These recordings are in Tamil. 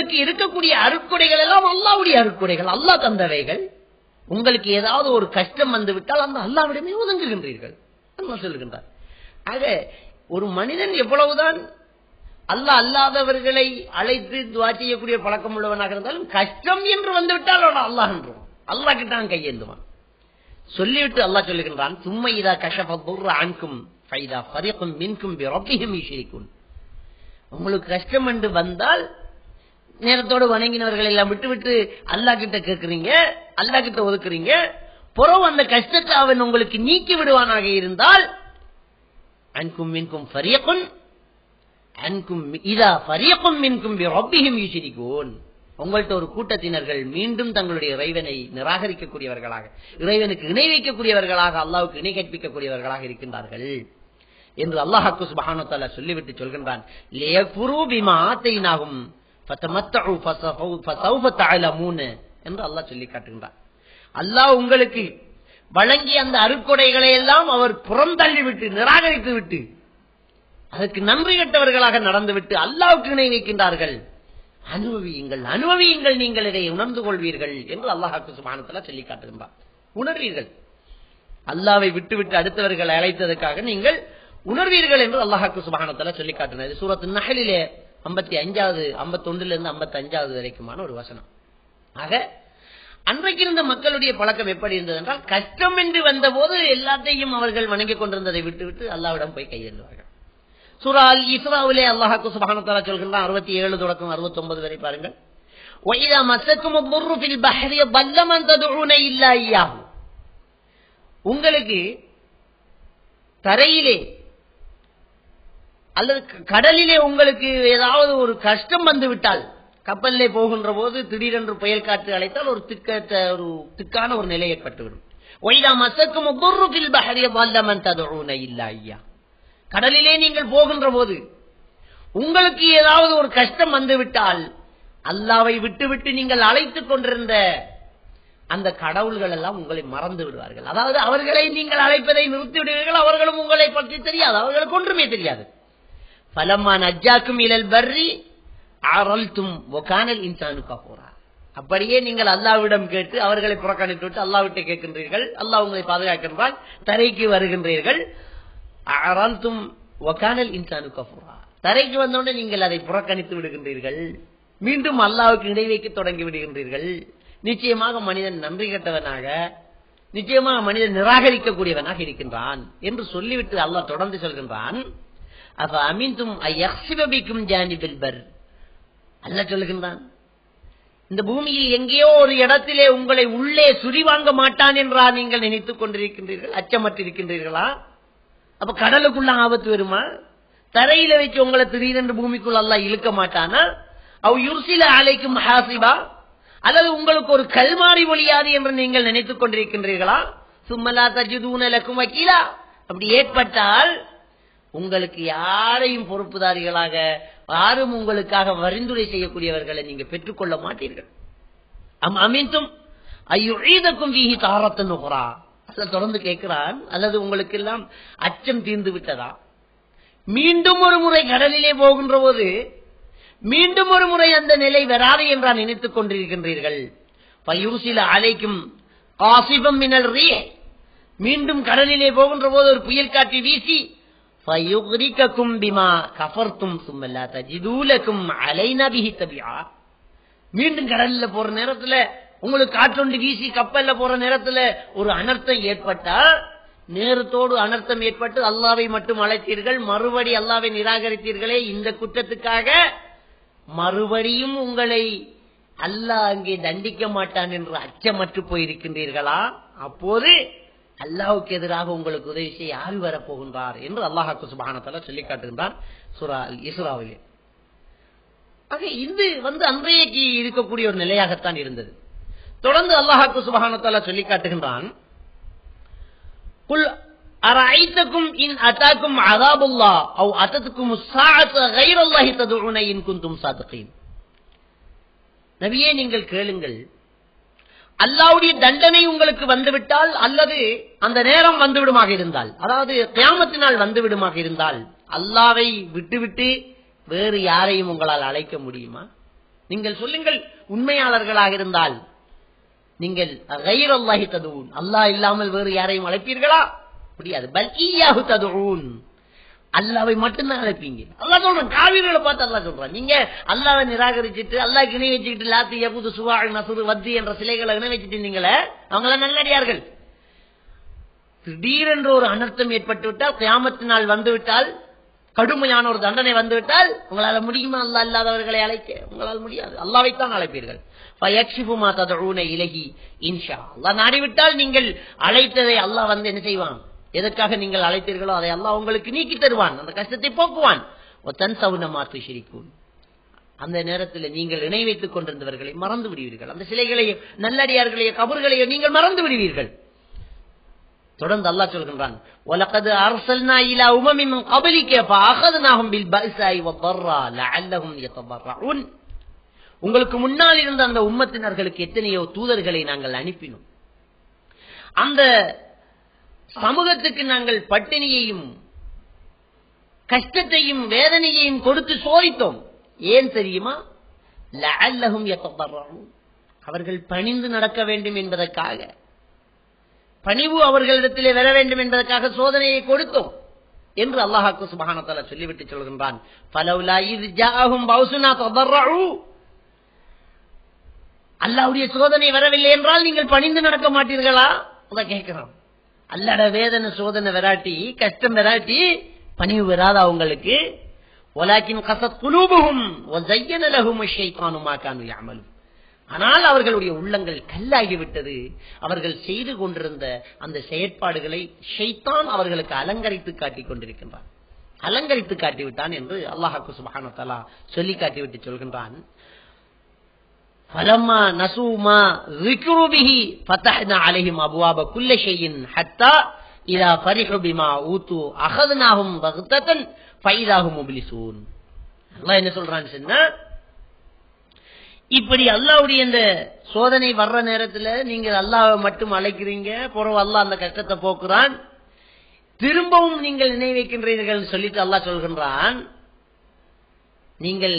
உங்களுக்கு இருக்கக்கூடிய அருக்குடைகள் எல்லாம் அல்லாவுடைய அருக்குடைகள் அல்லா தந்தவைகள். உங்களுக்கு ஏதாவது ஒரு கஷ்டம் வந்துவிட்டால் அந்த அல்லாவிடமே ஒதுங்குகின்றீர்கள் சொல்லுகின்றார் ஆக ஒரு மனிதன் எவ்வளவுதான் அல்லாஹ் அல்லாதவர்களை அழைத்து துவா செய்யக்கூடிய பழக்கம் உள்ளவனாக இருந்தாலும் கஷ்டம் என்று வந்துவிட்டால் அவன் அல்லாஹ் என்றும் கிட்ட கிட்டான் கையேந்துவான். சொல்லிவிட்டு அல்லா சொல்லுகின்றான் சும்மா இதா கஷப அன்கும் ஃபைதா ஃபரிக்கும் மின்கும் உங்களுக்கு கஷ்டம் என்று வந்தால் நேரத்தோடு வணங்கினவர்களை எல்லாம் விட்டு விட்டு அல்லா கிட்ட கேட்கறீங்க அல்லா கிட்ட ஒதுக்குறீங்க புறவு அந்த கஷ்டத்தை அவன் உங்களுக்கு நீக்கி விடுவானாக இருந்தால் அன்கும் மின்கும் ஃபரியக்குன் அன்கும் இதா ஃபரியக்கும் மின்கும் ரப்பிஹிம் யுஷிரிகூன். உங்கள்கிட்ட ஒரு கூட்டத்தினர்கள் மீண்டும் தங்களுடைய இறைவனை நிராகரிக்கக்கூடியவர்களாக இறைவனுக்கு இணை வைக்கக்கூடியவர்களாக அல்லாவுக்கு இணை கற்பிக்கக்கூடியவர்களாக இருக்கின்றார்கள். என்று அல்லாஹாக்கு சுபஹானத்தால சொல்லிவிட்டு சொல்கின்றான். என்று அல்லாஹ் சொல்லி காட்டுகின்றான். அல்லாஹ் உங்களுக்கு வழங்கிய அந்த அருக்கொடைகளை எல்லாம் அவர் புறந்தள்ளி விட்டு நிராகரித்து விட்டு அதற்கு நன்றி கட்டவர்களாக நடந்துவிட்டு அல்லாவுக்கு இணை வைக்கின்றார்கள். அனுபவியுங்கள் அனுபவியுங்கள் நீங்கள் இதை உணர்ந்து கொள்வீர்கள் என்று அல்லாஹாக்கு சுமானத்தில் சொல்லி காட்டுகின்றார் உணர்வீர்கள். அல்லாவை விட்டு விட்டு அடுத்தவர்களை அழைத்ததற்காக நீங்கள் உணர்வீர்கள் என்று அல்லாஹாக்கு சுமானத்தில் சொல்லி காட்டினார் சூரத்தின் நகலிலே ஐம்பத்தி அஞ்சாவது ஐம்பத்தொன்னுல இருந்து ஐம்பத்தி அஞ்சாவது வரைக்குமான ஒரு வசனம். ஆக அன்றைக்கு இருந்த மக்களுடைய பழக்கம் எப்படி இருந்தது என்றால் கஷ்டம் என்று வந்த போது எல்லாத்தையும் அவர்கள் வணங்கிக் கொண்டிருந்ததை விட்டுவிட்டு அல்லாவிடம் போய் கையெழுவார்கள் சுரால் இஸ்ராவிலே அல்லாஹாக்கு சுபானத்தாரா சொல்கின்றான் அறுபத்தி ஏழு தொடக்கம் அறுபத்தி ஒன்பது வரை பாருங்கள். உங்களுக்கு தரையிலே அல்லது கடலிலே உங்களுக்கு ஏதாவது ஒரு கஷ்டம் வந்து விட்டால் கப்பலிலே போகின்ற போது திடீரென்று புயல் காற்று அழைத்தால் ஒரு திக்கத்த ஒரு திக்கான ஒரு நிலை ஏற்பட்டுவிடும். ஐயா. கடலிலே நீங்கள் போகின்ற போது உங்களுக்கு ஏதாவது ஒரு கஷ்டம் வந்துவிட்டால் அல்லாவை விட்டுவிட்டு நீங்கள் அழைத்துக் கொண்டிருந்த அந்த கடவுள்கள் எல்லாம் உங்களை மறந்து விடுவார்கள். அதாவது அவர்களை நீங்கள் அழைப்பதை நிறுத்தி விடுவீர்கள் அவர்களும் உங்களை பற்றி தெரியாது அவர்களுக்கு ஒன்றுமே தெரியாது. பலம்மா நஜாக்கும் இழல் பர்ரி அரல்தும் ஒகானல் இன்சானு கபூரா அப்படியே நீங்கள் அல்லாவிடம் கேட்டு அவர்களை புறக்கணித்து விட்டு அல்லாவிட்ட கேட்கின்றீர்கள். அல்லாஹ் உங்களை பாதுகாக்கின்றான். தரைக்கு வருகின்றீர்கள். அரல்தும் ஒகானல் இன்சானுக்கா போறா தரைக்கு வந்தோடனே நீங்கள் அதை புறக்கணித்து விடுகின்றீர்கள். மீண்டும் அல்லாவுக்கு இடை வைக்க தொடங்கி விடுகின்றீர்கள். நிச்சயமாக மனிதன் நன்றி கட்டவனாக நிச்சயமாக மனிதன் நிராகரிக்கக்கூடியவனாக இருக்கின்றான் என்று சொல்லிவிட்டு அல்லாஹ் தொடர்ந்து சொல்கின்றான். அப்ப அமீந்தும் ஐயபிக்கும் ஜானிபில் பர். அல்ல சொல்லுகின்றான் இந்த பூமியில் எங்கேயோ ஒரு இடத்திலே உங்களை உள்ளே சுரிவாங்க மாட்டான் என்றா நீங்கள் நினைத்துக் கொண்டிருக்கின்றீர்கள் அச்சமற்றிருக்கின்றீர்களா? அப்ப கடலுக்குள்ள ஆபத்து வருமா? தரையில வச்சு உங்களை திடீரென்று பூமிக்குள்ள எல்லாம் இழுக்க மாட்டானா? அவ் யுர்சில அலைக்கும் ஹாசிபா அல்லது உங்களுக்கு ஒரு கல்மாறி ஒழியாது என்று நீங்கள் நினைத்துக் கொண்டிருக்கின்றீர்களா? சும்மலா தஜுதூனலக்கும் வக்கீலா. அப்படி ஏற்பட்டால் உங்களுக்கு யாரையும் பொறுப்புதாரிகளாக யாரும் உங்களுக்காக வரிந்துரை செய்யக்கூடியவர்களை நீங்க பெற்றுக்கொள்ள மாட்டீர்கள். ஐயோ ஐயுதக்கும் வீகி தாரத்து நுகரா தொடர்ந்து கேட்கிறான் அல்லது உங்களுக்கு எல்லாம் அச்சம் தீர்ந்து விட்டதா? மீண்டும் ஒரு முறை கடலிலே போகின்ற போது மீண்டும் ஒரு முறை அந்த நிலை வராது என்றா நினைத்துக் கொண்டிருக்கின்றீர்கள். பயூசில அலைக்கும் காசிபம் மினல் மீண்டும் கடலிலே போகின்ற போது ஒரு புயல் காட்டி வீசி மீண்டும் கடல்ல போற நேரத்துல உங்களுக்கு காற்றொண்டு வீசி கப்பல்ல போற நேரத்துல ஒரு அனர்த்தம் ஏற்பட்டால் நேரத்தோடு அனர்த்தம் ஏற்பட்டு அல்லாவை மட்டும் அழைத்தீர்கள் மறுபடி அல்லாவை நிராகரித்தீர்களே இந்த குற்றத்துக்காக மறுபடியும் உங்களை அல்லாஹ் அங்கே தண்டிக்க மாட்டான் என்று அச்சமற்று போயிருக்கின்றீர்களா? அப்போது அல்லாவுக்கு எதிராக உங்களுக்கு உதவி செய்ய யார் வரப்போகின்றார் என்று அல்லாஹாக்கு சுபானத்தால சொல்லி காட்டுகின்றார் சுரா இஸ்ராவிலே ஆக இது வந்து அன்றையக்கு இருக்கக்கூடிய ஒரு நிலையாகத்தான் இருந்தது தொடர்ந்து அல்லாஹாக்கு சுபானத்தால சொல்லி காட்டுகின்றான் குல் أرأيتكم إن أتاكم عذاب الله أو أتتكم الساعة غير الله تدعون إن كنتم صادقين நபியே நீங்கள் கேளுங்கள் அல்லாவுடைய தண்டனை உங்களுக்கு வந்துவிட்டால் அல்லது அந்த நேரம் வந்துவிடுமாக இருந்தால். அதாவது கியாமத்தினால் வந்துவிடுமாக இருந்தால் அல்லாவை விட்டுவிட்டு வேறு யாரையும் உங்களால் அழைக்க முடியுமா? நீங்கள் சொல்லுங்கள் உண்மையாளர்களாக இருந்தால் நீங்கள் அல்லாஹி ததுவூன் அல்லாஹ் இல்லாமல் வேறு யாரையும் அழைப்பீர்களா? முடியாது. பல் ஈயாஹு அல்லாவை மட்டும்தான் அழைப்பீங்க. அல்லாஹ் சொல்றேன் காவிரிகளை பார்த்து அல்லா சொல்றான். நீங்க அல்லாவை நிராகரிச்சுட்டு அல்லாஹ் கிணை வச்சுக்கிட்டு லாத்தி எபுது சுவாழ் நசுரு வத்தி என்ற சிலைகளை இணை வச்சுட்டு இருந்தீங்களே அவங்கள நல்லடியார்கள். திடீரென்று ஒரு அனர்த்தம் ஏற்பட்டு விட்டால் கியாமத்து நாள் வந்துவிட்டால் கடுமையான ஒரு தண்டனை வந்துவிட்டால் உங்களால முடியுமா அல்லா இல்லாதவர்களை அழைக்க? உங்களால் முடியாது. அல்லாவைத்தான் அழைப்பீர்கள். பயக்ஷிபுமா ததஊன இலகி இன்ஷா அல்லாஹ். நாடிவிட்டால் நீங்கள் அழைத்ததை அல்லாஹ் வந்து என்ன செய்வான்? எதற்காக நீங்கள் அழைத்தீர்களோ அதை எல்லாம் உங்களுக்கு நீக்கி தருவான். அந்த கஷ்டத்தை போக்குவான். ஒத்தன் சவுனமா துஷிரிக்கும் அந்த நேரத்தில் நீங்கள் இணை வைத்துக் கொண்டிருந்தவர்களை மறந்து விடுவீர்கள். அந்த சிலைகளையோ நல்லடியார்களையோ கபர்களையோ நீங்கள் மறந்து விடுவீர்கள். தொடர்ந்து அல்லா சொல்கின்றான் உங்களுக்கு முன்னால் இருந்த அந்த உம்மத்தினர்களுக்கு எத்தனையோ தூதர்களை நாங்கள் அனுப்பினோம். அந்த சமூகத்துக்கு நாங்கள் பட்டினியையும் கஷ்டத்தையும் வேதனையையும் கொடுத்து சோதித்தோம். ஏன் தெரியுமா? லஅல்லஹும் யத்தபர்ரூன் அவர்கள் பணிந்து நடக்க வேண்டும் என்பதற்காக. பணிவு அவர்களிடத்திலே வர வேண்டும் என்பதற்காக சோதனையை கொடுத்தோம் என்று அல்லாஹாக்கு சுபஹானத்தால சொல்லிவிட்டு சொல்கின்றான். அல்லாவுடைய சோதனை வரவில்லை என்றால் நீங்கள் பணிந்து நடக்க மாட்டீர்களா? அதை கேட்கிறான். அல்லட வேதனை சோதனை வராட்டி கஷ்டம் வராட்டி பணிவு வராதா உங்களுக்கு ஒலாக்கின் கசத் குலூபுகும் ஆனால் அவர்களுடைய உள்ளங்கள் கல்லாகிவிட்டது. அவர்கள் செய்து கொண்டிருந்த அந்த செயற்பாடுகளை ஷைத்தான் அவர்களுக்கு அலங்கரித்து காட்டிக் கொண்டிருக்கின்றான். அலங்கரித்து காட்டிவிட்டான் என்று அல்லாஹாக்கு சுபஹானத்தலா சொல்லி காட்டிவிட்டு சொல்கின்றான். فلما نسوا ما ذكروا به فتحنا عليهم ابواب كل شيء حتى اذا فرحوا بما اوتوا اخذناهم بغتة فاذا هم مبلسون அல்லாஹ் என்ன சொல்றான்னு சொன்னா இப்படி அல்லாவுடைய இந்த சோதனை வர்ற நேரத்துல நீங்க அல்லாவை மட்டும் அழைக்கிறீங்க பிறகு அல்லாஹ் அந்த கஷ்டத்தை போக்குறான் திரும்பவும் நீங்கள் நினைவைக்கின்றீர்கள் சொல்லிட்டு அல்லாஹ் சொல்கின்றான் நீங்கள்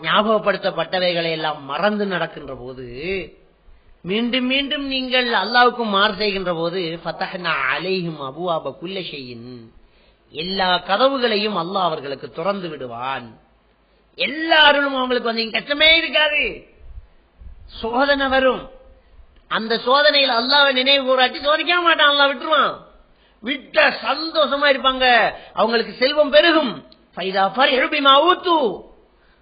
ஞாபகப்படுத்தப்பட்டவைகளை எல்லாம் மறந்து நடக்கின்ற போது மீண்டும் மீண்டும் நீங்கள் அல்லாவுக்கு மாறு செய்கின்ற போது ஃபத்தஹ்னா அலைஹிம் அபுவாப குல்ல ஷையின் எல்லா கதவுகளையும் அல்லாஹ் அவர்களுக்கு திறந்து விடுவான். எல்லாரும் அவங்களுக்கு வந்து கஷ்டமே இருக்காது. சோதனை வரும். அந்த சோதனையில் அல்லாவை நினைவு கூறாட்டி சோதிக்க மாட்டான். அல்லா விட்டுருவான். விட்ட சந்தோஷமா இருப்பாங்க. அவங்களுக்கு செல்வம் பெருகும். ஊத்து.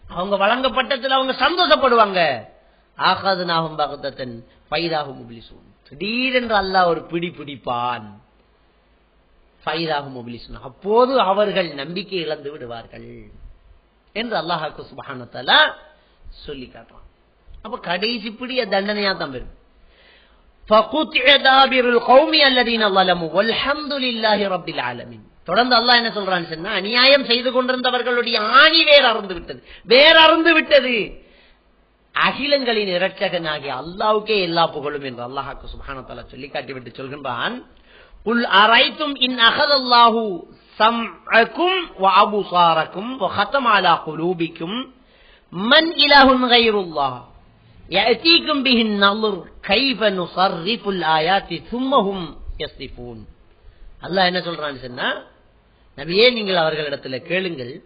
அவங்க வழங்கப்பட்டத்தில் அவங்க சந்தோஷப்படுவாங்க. ஆகாது நாகும் பகதத்தன் பைதாகும் முபிலிசூன். திடீரென்று அல்லாஹ் ஒரு பிடி பிடிப்பான். பைதாகும் முபிலிசூன். அப்போது அவர்கள் நம்பிக்கை இழந்து விடுவார்கள். என்று அல்லாஹாக்கு சுபஹானத்தால சொல்லி காட்டுறான். அப்ப கடைசி பிடிய தண்டனையா தான் பெறும் தொடர்ந்து அல்லாஹ் என்ன சொல்றான்னு சொன்னா அநியாயம் செய்து கொண்டிருந்தவர்களுடைய ஆணி வேர் அறந்து விட்டது வேர் அறந்து விட்டது அகிலங்களின் இரட்சகனாகிய அல்லாவுக்கே எல்லா புகழும் என்று அல்லாஹாக்கு சுபானத்தால சொல்லி காட்டிவிட்டு சொல்கின்றான் உள் அரைத்தும் இன் அகதல்லாஹூ سمعكم وأبصاركم وختم على قلوبكم من إله غير الله يأتيكم به النظر كيف نصرف الآيات ثم هم يصرفون அல்லாஹ் என்ன சொல்றான்னு சொன்னா நபியே நீங்கள் அவர்களிடத்துல கேளுங்கள்.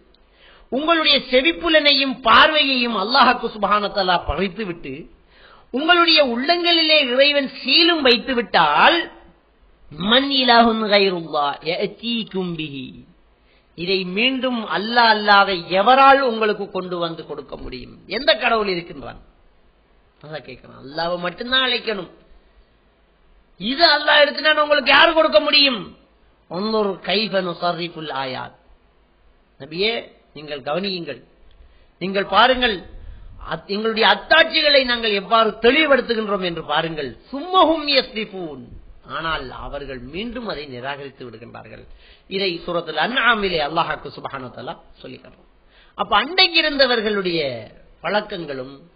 உங்களுடைய செவிப்புலனையும் பார்வையையும் அல்லாஹாக்கு சுபானத்தல்லா பறித்து விட்டு உங்களுடைய உள்ளங்களிலே இறைவன் சீலும் வைத்து விட்டால் மன் இலாஹுன் இதை மீண்டும் அல்லா அல்லாத எவரால் உங்களுக்கு கொண்டு வந்து கொடுக்க முடியும்? எந்த கடவுள் இருக்கின்றான்? அதான் கேட்கணும் அல்லாவை மட்டும்தான் அழைக்கணும். இது அல்லா எடுத்துனா உங்களுக்கு யாரு கொடுக்க முடியும்? ஒன்னொரு கைபனு சர்ரிஃபுல் ஆயாத். நபியே நீங்கள் கவனியுங்கள். நீங்கள் பாருங்கள் எங்களுடைய அத்தாட்சிகளை நாங்கள் எவ்வாறு தெளிவுபடுத்துகின்றோம் என்று பாருங்கள். சும்மகும் யஸ்ரிஃபூன். ஆனால் அவர்கள் மீண்டும் அதை நிராகரித்து விடுகின்றார்கள். இதை சுரத்தில் அண்ணாமிலே அல்லாஹாக்கு சுபஹானத்தலா சொல்லிக்கிறோம் அப்ப அன்றைக்கு இருந்தவர்களுடைய பழக்கங்களும்